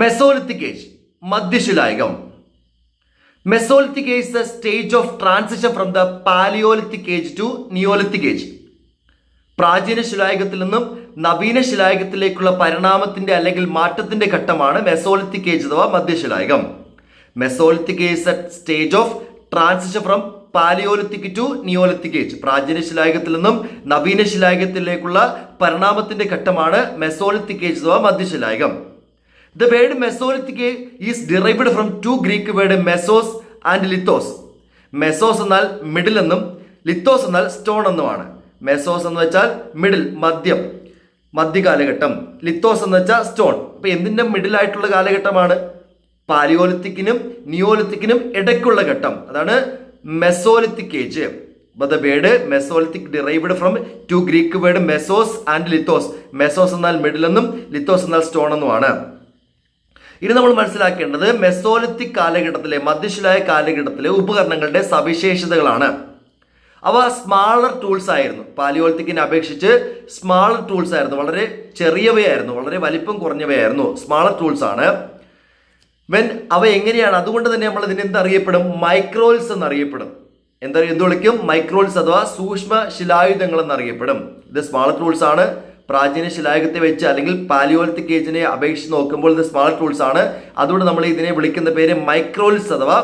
Mesolithic age മധ്യശിലായുഗം mesolithic age the stage of transition from the palaeolithic age to neolithic age പ്രാചീന ശിലായുഗത്തിൽ നിന്നും നവീന ശിലായുഗത്തിലേക്കുള്ള പരിണാമത്തിന്റെ അല്ലെങ്കിൽ മാറ്റത്തിന്റെ ഘട്ടമാണ് മെസോലിത്തിക് ഏജ് അഥവാ മധ്യശിലായുഗം. Mesolithic age stage of transition from palaeolithic to neolithic age പ്രാചീന ശിലായുഗത്തിൽ നിന്നും നവീന ശിലായുഗത്തിലേക്കുള്ള പരിണാമത്തിന്റെ ഘട്ടമാണ് മെസോലിത്തിക് ഏജ് അഥവാ മധ്യശിലായുഗം. The word mesolithic is derived from two Greek word mesos and lithos mesos എന്നാൽ മിഡിൽ എന്നും ലിത്തോസ് എന്നാൽ സ്റ്റോൺ എന്നുമാണ്. മെസോസ് എന്ന് വെച്ചാൽ മിഡിൽ മദ്യം മധ്യകാലഘട്ടം. ലിത്തോസ് എന്ന് വെച്ചാൽ സ്റ്റോൺ അപ്പോൾ എന്തിന്റെ മിഡിലായിട്ടുള്ള കാലഘട്ടമാണ്? പാലിയോലിത്തിക്കിനും നിയോലിത്തിക്കിനും ഇടയ്ക്കുള്ള ഘട്ടം. അതാണ് mesolithic age the word mesolithic derived from two Greek word mesos and lithos mesos എന്നാൽ മിഡിൽ എന്നും ലിത്തോസ് എന്നാൽ സ്റ്റോൺ എന്നുമാണ്. ഇനി നമ്മൾ മനസ്സിലാക്കേണ്ടത് മെസോലിത്തിക് കാലഘട്ടത്തിലെ മധ്യശിലായ കാലഘട്ടത്തിലെ ഉപകരണങ്ങളുടെ സവിശേഷതകളാണ്. അവ സ്മാളർ ടൂൾസ് ആയിരുന്നു. പാലിയോളത്തിക്കിനെ അപേക്ഷിച്ച് സ്മാളർ ടൂൾസ് ആയിരുന്നു. വളരെ ചെറിയവയായിരുന്നു. വളരെ വലിപ്പം കുറഞ്ഞവയായിരുന്നു. സ്മാളർ ടൂൾസ് ആണ്. വെൻ അവ എങ്ങനെയാണ്? അതുകൊണ്ട് തന്നെ നമ്മൾ ഇതിനെ എന്തറിയപ്പെടും മൈക്രോൾസ് എന്നറിയപ്പെടും. എന്താ എന്ത് വിളിക്കും? മൈക്രോൾസ് അഥവാ സൂക്ഷ്മ ശിലായുധങ്ങൾ എന്നറിയപ്പെടും. ഇത് സ്മാളർ ടൂൾസ് ആണ്. പ്രാചീന ശിലായുഗത്തെ വെച്ച് അല്ലെങ്കിൽ പാലിയോലിത്തിക് ഏജിനെ അപേക്ഷിച്ച് നോക്കുമ്പോൾ ഇത് സ്മാൾ ടൂൾസ് ആണ്. അതുകൊണ്ട് നമ്മൾ ഇതിനെ വിളിക്കുന്ന പേര് മൈക്രോൾസ് അഥവാ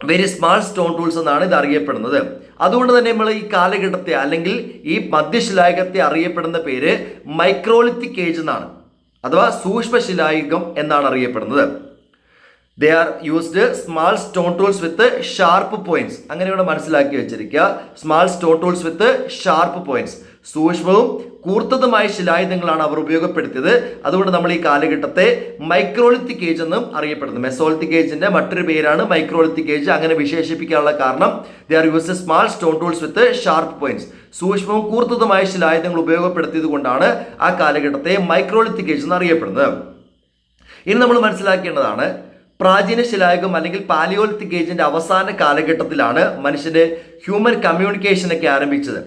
വെരി സ്മാൾ സ്റ്റോൺ ടൂൾസ് എന്നാണ് ഇത് അറിയപ്പെടുന്നത്. അതുകൊണ്ട് തന്നെ നമ്മൾ ഈ കാലഘട്ടത്തെ അല്ലെങ്കിൽ ഈ മധ്യശിലായുഗത്തെ അറിയപ്പെടുന്ന പേര് മൈക്രോലിത്തിക് ഏജ് എന്നാണ്. അഥവാ സൂക്ഷ്മശിലായുഗം എന്നാണ് അറിയപ്പെടുന്നത്. They are used small stone tools with sharp points അങ്ങനെ ഇവിടെ മനസ്സിലാക്കി വെച്ചിരിക്കുക. Small stone tools with sharp points സൂക്ഷ്മവും കൂർത്തതുമായ ശിലായുധങ്ങളാണ് അവർ ഉപയോഗപ്പെടുത്തിയത്. അതുകൊണ്ട് നമ്മൾ ഈ കാലഘട്ടത്തെ മൈക്രോളിത്തിക് ഏജ് എന്നും അറിയപ്പെടുന്നു. മെസോളിത്തിക് ഏജിന്റെ മറ്റൊരു പേരാണ് മൈക്രോളിത്തിക് ഏജ് അങ്ങനെ വിശേഷിപ്പിക്കാനുള്ള കാരണം they are use small stone tools with sharp points സൂക്ഷ്മവും കൂർത്തതുമായ ശിലായുധങ്ങൾ ഉപയോഗപ്പെടുത്തിയത് കൊണ്ടാണ് ആ കാലഘട്ടത്തെ മൈക്രോളിത്തിക് ഏജ് എന്ന് അറിയപ്പെടുന്നത്. ഇനി നമ്മൾ മനസ്സിലാക്കേണ്ടതാണ് പ്രാചീന ശിലായുഗം അല്ലെങ്കിൽ പാലിയോലിത്തിക് ഏജിന്റെ അവസാന കാലഘട്ടത്തിലാണ് മനുഷ്യന്റെ ഹ്യൂമൻ കമ്മ്യൂണിക്കേഷനൊക്കെ ആരംഭിച്ചത്.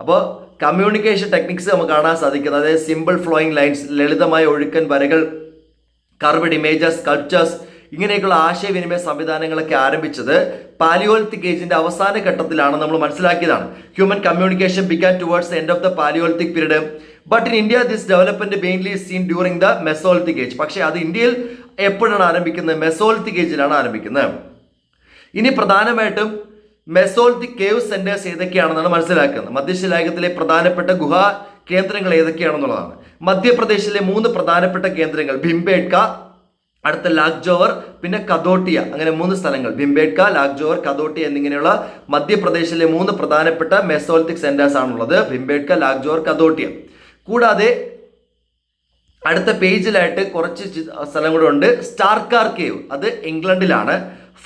അപ്പോൾ കമ്മ്യൂണിക്കേഷൻ ടെക്നിക്സ് നമുക്ക് കാണാൻ സാധിക്കുന്നത്. അതായത് സിമ്പിൾ ഫ്ലോയിങ് ലൈൻസ് ലളിതമായ ഒഴുക്കൻ വരകൾ കർവഡ് ഇമേജസ് സ്കൾപ്ചേഴ്സ് ഇങ്ങനെയൊക്കെയുള്ള ആശയവിനിമയ സംവിധാനങ്ങളൊക്കെ ആരംഭിച്ചത് പാലിയോലിത്തിക് ഏജിന്റെ അവസാന ഘട്ടത്തിലാണ് നമ്മൾ മനസ്സിലാക്കിയതാണ്. Human communication began towards end of the palaeolithic period but in India this development mainly seen during the mesolithic age പക്ഷേ അത് ഇന്ത്യയിൽ എപ്പോഴാണ് ആരംഭിക്കുന്നത്? മെസോലിത്തിക് ഏജിലാണ് ആരംഭിക്കുന്നത്. ഇനി പ്രധാനമായിട്ടും മെസോലിത്തിക് കേവ് സെന്റേഴ്സ് ഏതൊക്കെയാണെന്നാണ് മനസ്സിലാക്കുന്നത്. മധ്യശിലായുഗത്തിലെ പ്രധാനപ്പെട്ട ഗുഹ കേന്ദ്രങ്ങൾ ഏതൊക്കെയാണെന്നുള്ളതാണ് മധ്യപ്രദേശിലെ മൂന്ന് പ്രധാനപ്പെട്ട കേന്ദ്രങ്ങൾ ഭിംബേഡ്ക അടുത്ത ലാഗ്ജോവർ പിന്നെ കദോട്ടിയ അങ്ങനെ മൂന്ന് സ്ഥലങ്ങൾ. ഭിംബേഡ്ക ലാഗ്ജോവർ കദോട്ടിയ എന്നിങ്ങനെയുള്ള മധ്യപ്രദേശിലെ മൂന്ന് പ്രധാനപ്പെട്ട മെസോൾത്തിക് സെന്റേഴ്സ് ആണുള്ളത്. ഭിംബേഡ്ക ലാഗ്ജോവർ കദോട്ടിയ കൂടാതെ അടുത്ത പേജിലായിട്ട് കുറച്ച് സ്ഥലം കൂടെ ഉണ്ട്. സ്റ്റാർക്കാർ കേവ് അത് ഇംഗ്ലണ്ടിലാണ്.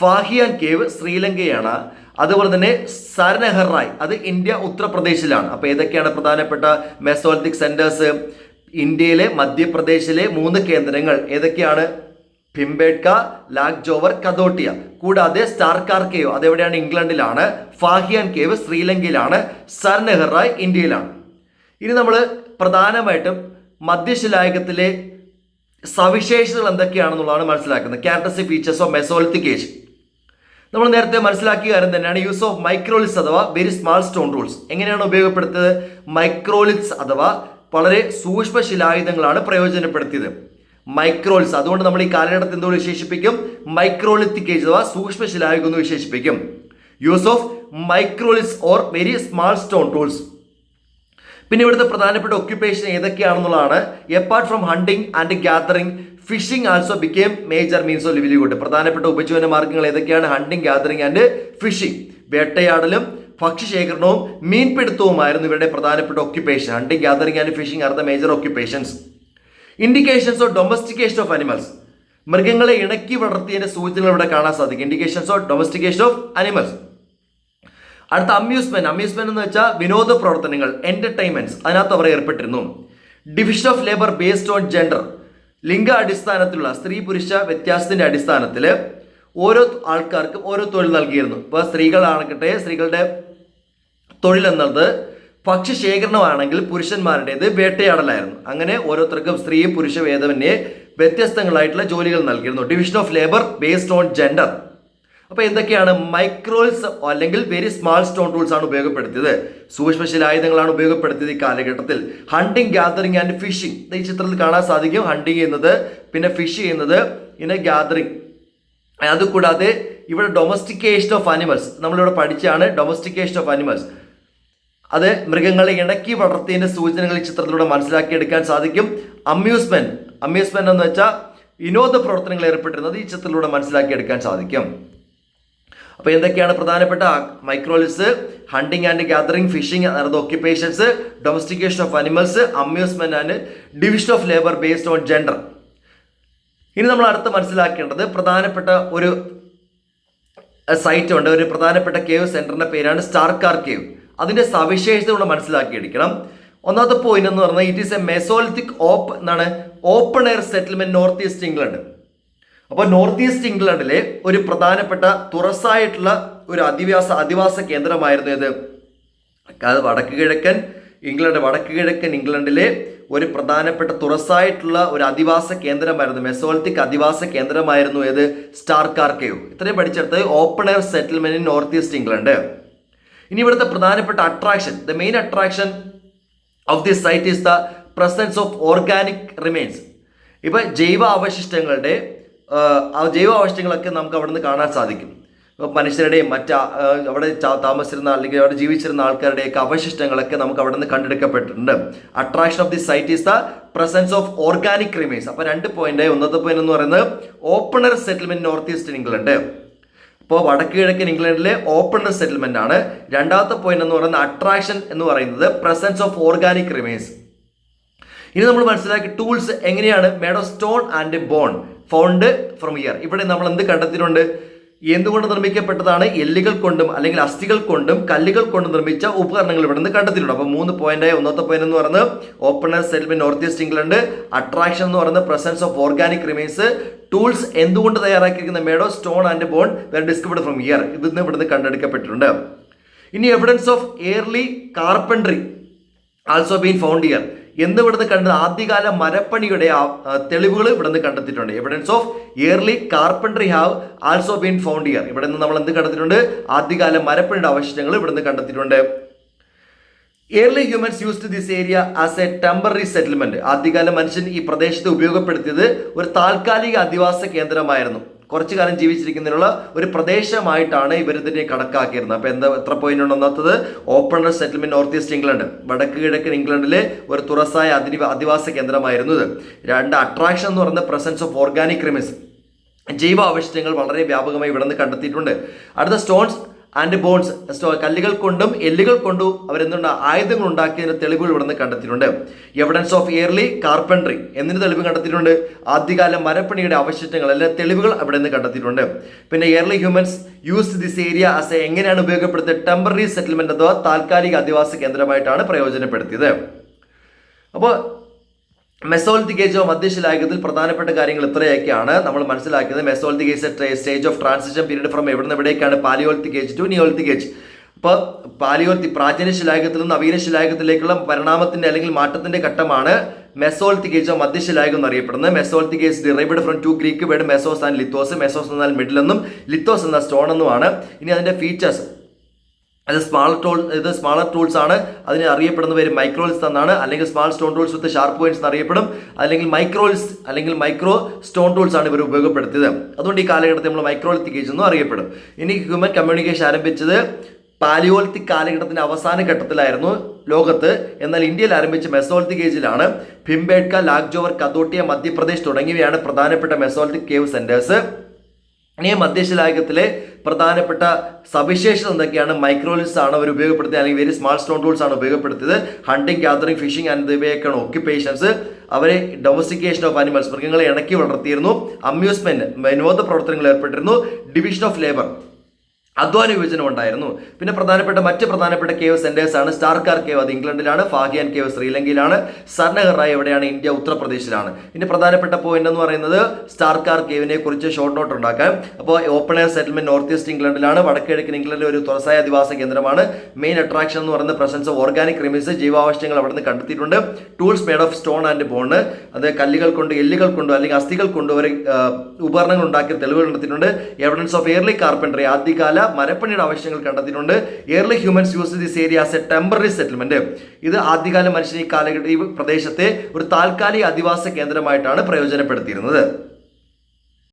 ഫാഹിയാൻ കേവ് ശ്രീലങ്കയാണ്. അതുപോലെ തന്നെ സരനഹറായ് അത് ഇന്ത്യ ഉത്തർപ്രദേശിലാണ്. അപ്പോൾ ഏതൊക്കെയാണ് പ്രധാനപ്പെട്ട മെസോലിത്തിക് സെന്റേഴ്സ് ഇന്ത്യയിലെ മധ്യപ്രദേശിലെ മൂന്ന് കേന്ദ്രങ്ങൾ ഏതൊക്കെയാണ്? ഭിംബേഡ്ക ലാക് ജോവർ കദോട്ടിയ കൂടാതെ സ്റ്റാർക്കാർ കേവ് അതെവിടെയാണ്? ഇംഗ്ലണ്ടിലാണ്. ഫാഹിയാൻ കേവ് ശ്രീലങ്കയിലാണ്. സരനഹറായ് ഇന്ത്യയിലാണ്. ഇനി നമ്മൾ പ്രധാനമായിട്ടും മധ്യശിലായകത്തിലെ സവിശേഷതകൾ എന്തൊക്കെയാണെന്നുള്ളതാണ് മനസ്സിലാക്കുന്നത്. Characteristic features of mesolithic age നമ്മൾ നേരത്തെ മനസ്സിലാക്കിയ കാര്യം തന്നെയാണ് യൂസ് ഓഫ് മൈക്രോലിറ്റ്സ് അഥവാ വെരി സ്മാൾ സ്റ്റോൺ റൂൾസ് എങ്ങനെയാണ് ഉപയോഗപ്പെടുത്തിയത് മൈക്രോലിറ്റ്സ് അഥവാ വളരെ സൂക്ഷ്മ ശിലായുധങ്ങളാണ് പ്രയോജനപ്പെടുത്തിയത്. മൈക്രോൾസ് അതുകൊണ്ട് നമ്മൾ ഈ കാലഘട്ടത്തെ എന്തോ വിശേഷിപ്പിക്കും? മൈക്രോലിത്തിക് ഏജ് അഥവാ സൂക്ഷ്മ ശിലായുധം എന്ന് വിശേഷിപ്പിക്കും. Use of microliths or very small stone tools പിന്നെ ഇവിടുത്തെ പ്രധാനപ്പെട്ട occupation ഏതൊക്കെയാണെന്നുള്ളതാണ്. Apart from hunting and gathering fishing also became major means of livelihood പ്രധാനപ്പെട്ട ഉപജീവന മാർഗങ്ങൾ ഏതൊക്കെയാണ്? ഹണ്ടിങ് ഗ്യാദറിംഗ് ആൻഡ് ഫിഷിംഗ് വേട്ടയാടലും ഭക്ഷ്യശേഖരണവും മീൻപിടുത്തവുമായിരുന്നു ഇവരുടെ പ്രധാനപ്പെട്ട occupation hunting gathering and fishing are the major occupations indications of domestication of animals മൃഗങ്ങളെ ഇണക്കി വളർത്തിയതിന്റെ സൂചനകൾ ഇവിടെ കാണാൻ സാധിക്കും. Indications of domestication of animals അടുത്ത അമ്യൂസ്മെന്റ് അമ്യൂസ്മെന്റ് എന്ന് വെച്ചാൽ വിനോദ പ്രവർത്തനങ്ങൾ എന്റർടൈൻമെന്റ്സ് അതിനകത്ത് അവർ ഏർപ്പെട്ടിരുന്നു. Division of labour based on gender ലിംഗ അടിസ്ഥാനത്തിലുള്ള സ്ത്രീ പുരുഷ വ്യത്യാസത്തിന്റെ അടിസ്ഥാനത്തിൽ ഓരോ ആൾക്കാർക്കും ഓരോ തൊഴിൽ നൽകിയിരുന്നു. ഇപ്പോൾ സ്ത്രീകളാണെങ്കിട്ടെ സ്ത്രീകളുടെ തൊഴിൽ എന്നത് ഭക്ഷ്യ ശേഖരണമാണെങ്കിൽ പുരുഷന്മാരുടേത് വേട്ടയാടലായിരുന്നു. അങ്ങനെ ഓരോരുത്തർക്കും സ്ത്രീ പുരുഷ ഭേദമന്യേ വ്യത്യസ്തങ്ങളായിട്ടുള്ള ജോലികൾ നൽകിയിരുന്നു. Division of labour based on gender അപ്പോൾ എന്തൊക്കെയാണ് മൈക്രോൾസ് അല്ലെങ്കിൽ വെരി സ്മാൾ സ്റ്റോൺ ടൂൾസ് ആണ് ഉപയോഗപ്പെടുത്തിയത്? സൂക്ഷ്മശിലായുധങ്ങളാണ് ഉപയോഗപ്പെടുത്തിയത് ഈ കാലഘട്ടത്തിൽ. ഹണ്ടിങ് ഗാദറിങ് ആൻഡ് ഫിഷിംഗ് ഈ ചിത്രത്തിൽ കാണാൻ സാധിക്കും. ഹണ്ടിങ് ചെയ്യുന്നത് പിന്നെ ഫിഷ് ചെയ്യുന്നത് പിന്നെ ഗാദറിങ് അതുകൂടാതെ ഇവിടെ ഡൊമസ്റ്റിക്കേഷൻ ഓഫ് അനിമൽസ് നമ്മളിവിടെ പഠിച്ചാണ് ഡൊമസ്റ്റിക്കേഷൻ ഓഫ് അനിമൽസ് അത് മൃഗങ്ങളെ ഇണക്കി വളർത്തിയതിന്റെ സൂചനകൾ ഈ ചിത്രത്തിലൂടെ മനസ്സിലാക്കിയെടുക്കാൻ സാധിക്കും. അമ്യൂസ്മെന്റ് അമ്യൂസ്മെന്റ് എന്ന് വെച്ചാൽ വിനോദ പ്രവർത്തനങ്ങൾ ഏർപ്പെട്ടിരുന്നത് ഈ ചിത്രത്തിലൂടെ മനസ്സിലാക്കിയെടുക്കാൻ സാധിക്കും. അപ്പോൾ എന്തൊക്കെയാണ് പ്രധാനപ്പെട്ട microliths hunting and gathering fishing അതായത് occupations domestication of animals amusement and division of labour based on gender ഇനി നമ്മൾ അടുത്ത് മനസ്സിലാക്കേണ്ടത് പ്രധാനപ്പെട്ട ഒരു സൈറ്റ് ഉണ്ട്. ഒരു പ്രധാനപ്പെട്ട കേവ് സെന്ററിന്റെ പേരാണ് സ്റ്റാർക്കാർ കേവ് അതിന്റെ സവിശേഷത കൂടെ മനസ്സിലാക്കിയെടുക്കണം. ഒന്നാമത്തെ പോയിന്റ് എന്ന് പറഞ്ഞാൽ ഇറ്റ് ഈസ് എ മെസോലിത്തിക് ഓപ്പ് എന്നാണ് open air settlement north east England അപ്പോൾ നോർത്ത് ഈസ്റ്റ് ഇംഗ്ലണ്ടിലെ ഒരു പ്രധാനപ്പെട്ട തുറസായിട്ടുള്ള ഒരു അധിവാസ അധിവാസ കേന്ദ്രമായിരുന്നു ഇത് അത് വടക്ക് കിഴക്കൻ ഇംഗ്ലണ്ട് വടക്ക് കിഴക്കൻ ഇംഗ്ലണ്ടിലെ ഒരു പ്രധാനപ്പെട്ട തുറസായിട്ടുള്ള ഒരു അധിവാസ കേന്ദ്രമായിരുന്നു. മെസോൾത്തിക് അധിവാസ കേന്ദ്രമായിരുന്നു ഏത്? സ്റ്റാർക്കാർക്കയോ ഇത്രയും പഠിച്ചെടുത്ത് open air settlement in north east England. ഇനി ഇവിടുത്തെ പ്രധാനപ്പെട്ട attraction the main attraction of this site is the presence of organic remains ഇപ്പം ജൈവ അവശിഷ്ടങ്ങളുടെ ആ, ആ ജൈവ അവശിഷ്ടങ്ങളൊക്കെ നമുക്ക് അവിടെ നിന്ന് കാണാൻ സാധിക്കും. മനുഷ്യരുടെയും മറ്റ് അവിടെ താമസിച്ചിരുന്ന അല്ലെങ്കിൽ അവിടെ ജീവിച്ചിരുന്ന ആൾക്കാരുടെയൊക്കെ അവശിഷ്ടങ്ങളൊക്കെ നമുക്ക് അവിടെ നിന്ന് കണ്ടെടുക്കപ്പെട്ടിട്ടുണ്ട്. Attraction of the site is the presence of organic remains അപ്പോൾ രണ്ട് പോയിന്റ് ഒന്നത്തെ പോയിന്റ് എന്ന് പറയുന്നത് open air settlement north east England ഇപ്പോൾ വടക്ക് കിഴക്കൻ ഇംഗ്ലണ്ടിലെ ഓപ്പണർ സെറ്റിൽമെന്റ് ആണ്. രണ്ടാമത്തെ പോയിന്റ് എന്ന് പറയുന്നത് അട്രാക്ഷൻ എന്ന് പറയുന്നത് പ്രസൻസ് ഓഫ് ഓർഗാനിക് റിമെയിൻസ് ഇനി നമ്മൾ മനസ്സിലാക്കി ടൂൾസ് എങ്ങനെയാണ് made of stone and bone found from here ഇവിടെ നമ്മൾ എന്ത് കണ്ടെത്തിയിട്ടുണ്ട്? എന്തുകൊണ്ട് നിർമ്മിക്കപ്പെട്ടതാണ്? എല്ലുകൾ കൊണ്ടും അല്ലെങ്കിൽ അസ്ഥികൾ കൊണ്ടും കല്ലുകൾ കൊണ്ടും നിർമ്മിച്ച ഉപകരണങ്ങൾ ഇവിടെ നിന്ന് കണ്ടെത്തിയിട്ടുണ്ട്. അപ്പോൾ മൂന്ന് പോയിന്റായ ഒന്നാമത്തെ പോയിന്റ് എന്ന് പറയുന്നത് open air settlement north east England attraction എന്ന് പറയുന്നത് presence of organic remains tools എന്തുകൊണ്ട് തയ്യാറാക്കിയിരിക്കുന്ന? Made of stone and bone were discovered from here ഇതിന്ന് ഇവിടുന്ന് കണ്ടെടുക്കപ്പെട്ടിട്ടുണ്ട്. ഇനി evidence of early carpentry also been found here എന്ന് ഇവിടുന്ന് കണ്ടത് ആദ്യകാല മരപ്പണിയുടെ തെളിവുകൾ ഇവിടുന്ന് കണ്ടെത്തിയിട്ടുണ്ട്. Evidence of early carpentry have also been found here ഇവിടെ നിന്ന് നമ്മൾ എന്ത് കണ്ടെത്തിയിട്ടുണ്ട്? ആദ്യകാല മരപ്പണിയുടെ അവശിഷ്ടങ്ങൾ ഇവിടുന്ന് കണ്ടെത്തിയിട്ടുണ്ട്. Early humans used this area as a temporary settlement ആദ്യകാല മനുഷ്യൻ ഈ പ്രദേശത്തെ ഉപയോഗപ്പെടുത്തിയത് ഒരു താൽക്കാലിക അധിവാസ കേന്ദ്രമായിരുന്നു. കുറച്ചു കാലം ജീവിച്ചിരിക്കുന്നതിനുള്ള ഒരു പ്രദേശമായിട്ടാണ് ഇവരിതിനെ കണക്കാക്കിയിരുന്നത്. അപ്പോൾ എന്താ എത്ര പോയിന്റ് ഉണ്ടെന്നത് open air settlement north east England വടക്ക് കിഴക്കൻ ഇംഗ്ലണ്ടിലെ ഒരു തുറസായ അധിവ അധിവാസ കേന്ദ്രമായിരുന്നു ഇത്. രണ്ട് അട്രാക്ഷൻ എന്ന് പറയുന്ന പ്രസൻസ് ഓഫ് ഓർഗാനിക് ക്രിമിസ് ജൈവ അവശിഷ്ടങ്ങൾ വളരെ വ്യാപകമായി ഇവിടെ നിന്ന് കണ്ടെത്തിയിട്ടുണ്ട്. അടുത്ത സ്റ്റോൺസ് ആൻഡ് ബോൺസ് കല്ലുകൾ കൊണ്ടും എല്ലുകൾ കൊണ്ടും അവരെന്തുണ്ട്? ആയുധങ്ങൾ ഉണ്ടാക്കിയതിന്റെ തെളിവുകൾ ഇവിടെ നിന്ന് കണ്ടെത്തിയിട്ടുണ്ട്. എവിഡൻസ് ഓഫ് ഇയർലി കാർപ്പൻട്രി എന്നതിന് തെളിവ് കണ്ടെത്തിയിട്ടുണ്ട്? ആദ്യകാല മരപ്പണിയുടെ അവശിഷ്ടങ്ങൾ അല്ലെ തെളിവുകൾ അവിടെ നിന്ന് കണ്ടെത്തിയിട്ടുണ്ട്. പിന്നെ early humans use this area as a എങ്ങനെയാണ് ഉപയോഗപ്പെടുത്തിയത്? ടെമ്പററി സെറ്റിൽമെന്റ് അഥവാ താൽക്കാലിക അധിവാസ കേന്ദ്രമായിട്ടാണ് പ്രയോജനപ്പെടുത്തിയത്. അപ്പോൾ മെസോളിത്തിക് ഏജ് മധ്യശിലായുഗത്തിൽ പ്രധാനപ്പെട്ട കാര്യങ്ങൾ ഇത്രയൊക്കെയാണ്. നമ്മൾ മനസ്സിലാക്കിയത് mesolithic age stage of transition period from എവിടെ നിന്ന് എവിടേക്കാണ് പാലിയോളിത്തിക് ഏജ് ടു നിയോളിത്തിക് ഇപ്പോൾ അപ്പോൾ പാലിയോളിത്തി പ്രാചീന ശിലായുഗത്തിൽ നിന്ന് നവീന ശിലായുഗത്തിലേക്കുള്ള പരിണാമത്തിന്റെ അല്ലെങ്കിൽ മാറ്റത്തിന്റെ ഘട്ടമാണ് മെസോളിത്തിക് ഏജ് മധ്യശിലായുഗം എന്നറിയപ്പെടുന്നത് mesolithic age derived from two Greek word mesos and lithos mesos എന്നാൽ മിഡിൽ എന്നും ലിത്തോസ് എന്ന സ്റ്റോൺ എന്നുമാണ്. ഇനി അതിന്റെ ഫീച്ചേഴ്സ് അത് സ്മാൾ ടോൾ ഇത് സ്മാളർ ടൂൾസ് ആണ്. അതിന് അറിയപ്പെടുന്ന പേര് മൈക്രോൾസ് എന്നാണ്. അല്ലെങ്കിൽ small stone tools with sharp points എന്ന് അറിയപ്പെടും അല്ലെങ്കിൽ മൈക്രോൾസ് അല്ലെങ്കിൽ മൈക്രോ സ്റ്റോൺ ടൂൾസ് ആണ് ഇവർ ഉപയോഗപ്പെടുത്തിയത്. അതുകൊണ്ട് ഈ കാലഘട്ടത്തിൽ നമ്മൾ മൈക്രോളിത്തിക്കേജ് എന്നും അറിയപ്പെടും. ഇനി ഹ്യൂമൻ കമ്മ്യൂണിക്കേഷൻ ആരംഭിച്ചത് പാലിയോളിത്തിക് കാലഘട്ടത്തിന്റെ അവസാന ഘട്ടത്തിലായിരുന്നു ലോകത്ത്. എന്നാൽ ഇന്ത്യയിൽ ആരംഭിച്ച മെസോളിത്തിക് ഏജിലാണ് ഭിംബേഡ്ക ലാഗ്ജോവർ കതോട്ടിയ മധ്യപ്രദേശ് തുടങ്ങിയവയാണ് പ്രധാനപ്പെട്ട മെസോളിത്തിക് കേവ് സെന്റേഴ്സ് ഇനി മധ്യശിലായുഗത്തിലെ പ്രധാനപ്പെട്ട സവിശേഷത എന്തൊക്കെയാണ്? മൈക്രോലിസ് ആണ് അവർ ഉപയോഗപ്പെടുത്തിയത്. അല്ലെങ്കിൽ വെരി സ്മാൾ സ്റ്റോൺ ടൂൾസ് ആണ് ഉപയോഗപ്പെടുത്തിയത്. ഹണ്ടിങ് ഗ്യാതറിങ് ഫിഷിംഗ് ആൻഡ് ഇവയൊക്കെയാണ് ഓക്യുപ്പേഷൻസ് അവരെ ഡൊമസ്റ്റിക്കേഷൻ ഓഫ് അനിമൽസ് മൃഗങ്ങളെ ഇണക്കി വളർത്തിയിരുന്നു. അമ്യൂസ്മെന്റ് വിനോദ പ്രവർത്തനങ്ങൾ ഏർപ്പെട്ടിരുന്നു. ഡിവിഷൻ ഓഫ് ലേബർ അധ്വാന വിഭജനം ഉണ്ടായിരുന്നു. പിന്നെ പ്രധാനപ്പെട്ട മറ്റ് പ്രധാനപ്പെട്ട കേവ് സെന്റേഴ്സ് ആണ്. സ്റ്റാർക്കാർ കേവ് അത് ഇംഗ്ലണ്ടിലാണ് ഫാഗിയാൻ കേവ് ശ്രീലങ്കയിലാണ് സർണഹർ റായ് എവിടെയാണ് ഇന്ത്യ ഉത്തർപ്രദേശിലാണ്. ഇനി പ്രധാനപ്പെട്ട പോയിന്റ് എന്ന് പറയുന്നത് സ്റ്റാർക്കാർ കേവിനെ കുറിച്ച് ഷോർട്ട് നോട്ട് ഉണ്ടാക്കാം അപ്പോൾ open air settlement north east ഇംഗ്ലണ്ടിലാണ് വടക്കിഴക്കൻ ഇംഗ്ലണ്ടിലെ ഒരു തുറസായ അധിവാസ കേന്ദ്രമാണ്. മെയിൻ അട്രാക്ഷൻ എന്ന് പറയുന്നത് പ്രസൻസ് ഓഫ് ഓർഗാനിക് റിമിസ് ജീവാവശ്യങ്ങൾ അവിടെ നിന്ന് കണ്ടെത്തിയിട്ടുണ്ട്. Tools made of stone and bone അത് കല്ലുകൾ കൊണ്ട് എല്ലുകൾ കൊണ്ടോ അല്ലെങ്കിൽ അസ്ഥികൾ കൊണ്ടോ വരെ ഉപകരണങ്ങൾ ഉണ്ടാക്കിയ തെളിവുകൾ കണ്ടെത്തിയിട്ടുണ്ട്. എവിഡൻസ് ഓഫ് എയർലി കാർപ്പൻട്രി ആദ്യകാല മരപ്പണിയുടെ ആവശ്യങ്ങൾ കണ്ടെത്തിയിട്ടുണ്ട്. Early humans use this area as a temporary settlement ഇത് ആദ്യകാല മനുഷ്യൻ ഈ കാലഘട്ട ഈ പ്രദേശത്തെ ഒരു താൽക്കാലിക അധിവാസ കേന്ദ്രമായിട്ടാണ് പ്രയോജനപ്പെടുത്തിയിരുന്നത്.